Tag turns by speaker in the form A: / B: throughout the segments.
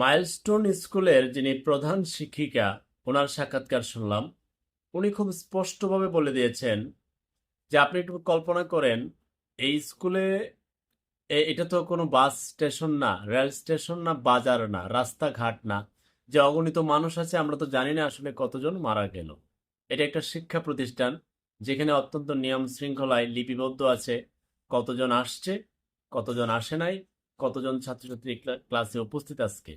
A: Milestone স্কুলের যিনি প্রধান শিক্ষিকা, ওনার সাক্ষাৎকার শুনলাম। উনি খুব স্পষ্টভাবে বলে দিয়েছেন যে, আপনি একটু কল্পনা করেন, এই স্কুলে এটা তো কোনো বাস স্টেশন না, রেল স্টেশন না, বাজার না, রাস্তাঘাট না। যে অগণিত মানুষ আছে, আমরা তো জানি না আসলে কতজন মারা গেল। এটা একটা শিক্ষা প্রতিষ্ঠান, যেখানে অত্যন্ত নিয়ম শৃঙ্খলায় লিপিবদ্ধ আছে, কতজন আসছে, কতজন আসে নাই কতজন ছাত্রছাত্রী ক্লা- ক্লাসে উপস্থিত আজকে?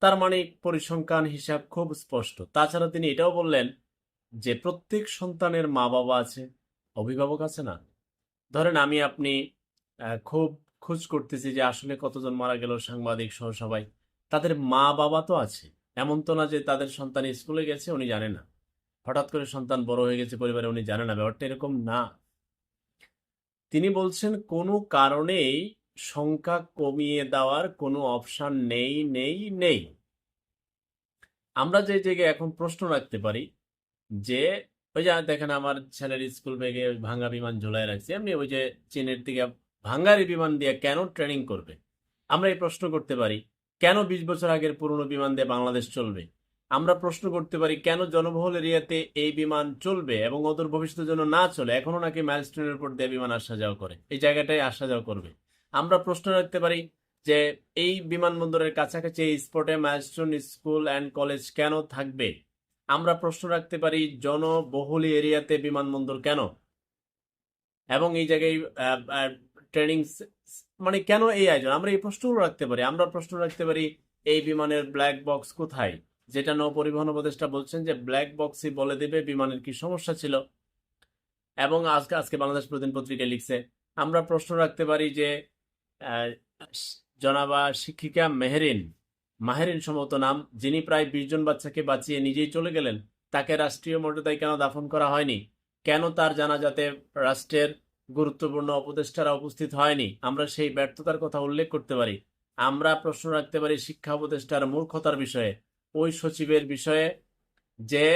A: তার মানে পরিসংখ্যান হিসাব খুব স্পষ্ট। তাছাড়া তিনি এটাও বললেন যে প্রত্যেক সন্তানের মা বাবা আছে, অভিভাবক আছে না? ধরেন আমি আপনি খুব খোঁজ করতেছি যে আসলে কতজন মারা গেল সাংবাদিক সহ সবাই। তাদের মা বাবা তো আছে। এমন তো না যে তাদের সন্তান স্কুলে গেছে, উনি জানে না। হঠাৎ করে সন্তান বড় হয়ে গেছে পরিবারে, উনি জানে না। ব্যাপারটা এরকম না। তিনি বলছেন কোনো কারণেই সংখ্যা কমিয়ে দেওয়ার কোনো অপশন নেই নেই নেই। আমরা যে জায়গায় এখন প্রশ্ন রাখতে পারি যে, ওই যে দেখেন আমার ছেলের স্কুল ব্যাগে ভাঙ্গা বিমান ঝোলায় রাখছি, এমনি ওই যে চীনের দিকে ভাঙ্গারি বিমান দিয়ে কেন ট্রেনিং করবে? আমরা এই প্রশ্ন করতে পারি, কেন বিশ বছর আগের পুরনো বিমান দিয়ে বাংলাদেশ চলবে? আমরা প্রশ্ন করতে পারি, কেন জনবহুল এরিয়াতে এই বিমান চলবে এবং অদূর ভবিষ্যতের জন্য না চলে? এখনও নাকি মাইলস্টোনের উপর দিয়ে বিমান আসা যাওয়া করে। এই জায়গাটায় আসা যাওয়া করবে। আমরা প্রশ্ন রাখতে পারি যে এই বিমানবন্দরের কাছাকাছি এই স্পটে মাইলস্টোন স্কুল অ্যান্ড কলেজ কেন থাকবে? আমরা প্রশ্ন রাখতে পারি জনবহুল এরিয়াতে বিমানবন্দর কেন? এবং এই জায়গায় ট্রেনিং মানে কেন এই আয়োজন? আমরা এই প্রশ্নগুলো রাখতে পারি। আমরা প্রশ্ন রাখতে পারি এই বিমানের ব্ল্যাক বক্স কোথায়? যেটা নৌ পরিবহন উপদেষ্টা বলছেন যে ব্ল্যাক বক্সই বলে দেবে বিমানের কি সমস্যা ছিল। এবং আজকে আজকে বাংলাদেশ প্রতিদিন পত্রিকায় লিখছে, আমরা প্রশ্ন রাখতে পারি যে জনাবা শিক্ষিকা মেহেরিন। মাহেরিন সম্ভবত নাম, যিনি প্রায় বিশ জন বাচ্চাকে বাঁচিয়ে নিজেই চলে গেলেন, তাকে রাষ্ট্রীয় মর্যাদায় কেন দাফন করা হয়নি? কেন তার জানাজাতে রাষ্ট্রের গুরুত্বপূর্ণ উপদেষ্টারা উপস্থিত হয়নি? আমরা সেই ব্যর্থতার কথা উল্লেখ করতে পারি। আমরা প্রশ্ন রাখতে পারি শিক্ষা উপদেষ্টার মূর্খতার বিষয়ে। ওই সচিবের বিষয়ে যে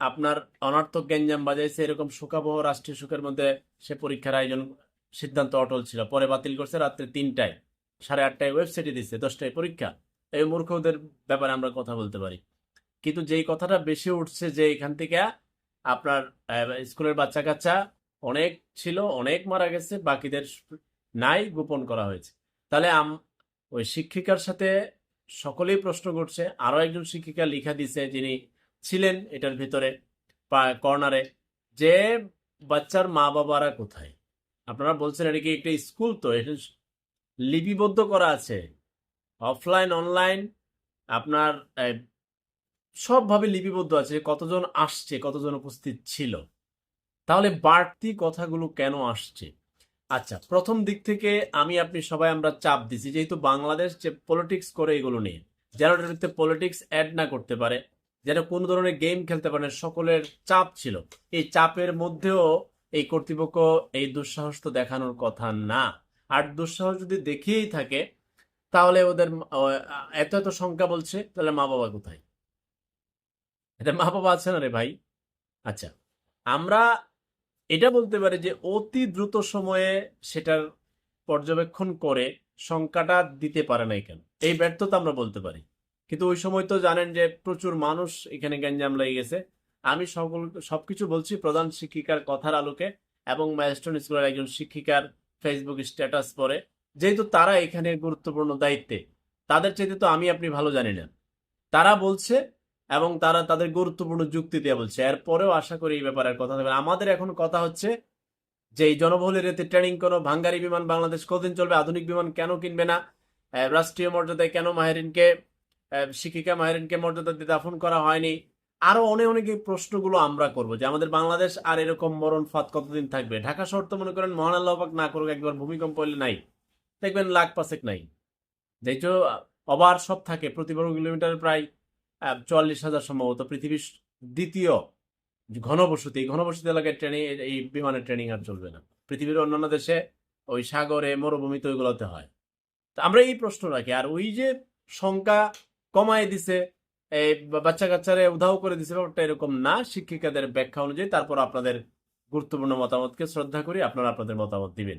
A: আপনার অনার্থক গ্যাঞ্জাম বাজাইছে, এরকম শোকাবহ রাষ্ট্রীয় সুখের মধ্যে সে পরীক্ষার আয়োজন সিদ্ধান্ত অটল ছিল, পরে বাতিল করছে রাত্রে তিনটায়, সাড়ে আটটায় ওয়েবসাইটে দিচ্ছে দশটায় পরীক্ষা। এই মূর্খদের ব্যাপারে আমরা কথা বলতে পারি। কিন্তু যেই কথাটা বেশি উঠছে যে এখান থেকে আপনার স্কুলের বাচ্চা কাচ্চা অনেক ছিল, অনেক মারা গেছে, বাকিদের নাই গোপন করা হয়েছে। তাহলে আম- ওই শিক্ষিকার সাথে সকলেই প্রশ্ন করছে, আরও একজন শিক্ষিকা লিখা দিছে যিনি ছিলেন এটার ভিতরে কর্নারে, যে বাচ্চার মা বাবারা কোথায়? আপনারা বলছেন এটা কি একটা স্কুল তো? এটা লিপিবদ্ধ করা আছে। অফলাইন, অনলাইন, আপনার সবভাবে লিপিবদ্ধ আছে কতজন আসছে, কতজন উপস্থিত ছিল। তাহলে বাড়তি কথাগুলো কেন আসছে? আচ্ছা প্রথম দিক থেকে আমি, আপনি সবাই আমরা চাপ দিছি, যেহেতু বাংলাদেশ যে পলিটিক্স করে এগুলো নিয়ে, যারা ওটাতে পলিটিক্স অ্যাড না করতে পারে যেন কোনো ধরনের গেম খেলতে পারে সকলের চাপ ছিল। এই চাপের মধ্যেও এই কর্তৃপক্ষ এই দুঃসাহস তো দেখানোর কথা না। আর দুঃসাহস যদি দেখিয়েই থাকে, তাহলে ওদের এত এত সংখ্যা বলছে, তাহলে মা বাবা কোথায়? এটা মা বাবা আছে না রে ভাই? আচ্ছা আমরা এটা বলতে পারি যে অতি দ্রুত সময়ে সেটার পর্যবেক্ষণ করে সংখ্যাটা দিতে পারে নাই কেন? এই ব্যর্থতা আমরা বলতে পারি। কিন্তু ওই সময় তো জানেন যে প্রচুর মানুষ এখানে গ্যাঞ্জাম লেগে গেছে। আমি সকল সবকিছু বলছি প্রধান শিক্ষিকার কথার আলোকে এবং ম্যাজিস্ট্রেট স্কুলের একজন শিক্ষিকার ফেসবুক স্ট্যাটাস পরে। যেহেতু তারা এখানে গুরুত্বপূর্ণ দায়িত্বে, তাদের চাইতে তো আমি আপনি ভালো জানি না। তারা বলছে এবং তারা তাদের গুরুত্বপূর্ণ যুক্তি দিয়ে বলছে। এরপরেও আশা করি এই ব্যাপারে কথা হবে আমাদের এখন কথা হচ্ছে যে এই জনবহুল এরিয়াতে ট্রেনিং কোনো ভাঙ্গারি বিমান বাংলাদেশ কতদিন চলবে, আধুনিক বিমান কেন কিনবে না রাষ্ট্রীয় মর্যাদায় কেন মাহেরিনকে শিক্ষিকা মাহেরিনকে মর্যাদা দিয়ে দাফন করা হয়নি আরও অনেক অনেক প্রশ্নগুলো আমরা করব যে আমাদের বাংলাদেশ আর এরকম মরণ ফাঁদ কতদিন থাকবে? ঢাকা শহর তো মনে করেন মহান আল্লাহবাক না করুক, একবার ভূমিকম্প হলে নাই। দেখবেন লাখ পাঁচেক নাই। যেহেতু অবার সব থাকে, প্রতি বর্গ কিলোমিটার প্রায় চুয়াল্লিশ হাজার সম্ভবত পৃথিবীর দ্বিতীয় ঘনবসতি। ঘনবসতি এলাকায় ট্রেনিং, এই বিমানের ট্রেনিং আর চলবে না। পৃথিবীর অন্যান্য দেশে ওই সাগরে মরুভূমিতে ওইগুলোতে হয়। তো আমরা এই প্রশ্ন রাখি। আর ওই যে সংখ্যা কমায় দিছে এই বাচ্চা কাচ্চারে উধাও করে দিছে ব্যাপারটা এরকম না। শিক্ষিকাদের ব্যাখ্যা অনুযায়ী তারপর আপনাদের গুরুত্বপূর্ণ মতামতকে শ্রদ্ধা করি আপনারা আপনাদের মতামত দিবেন।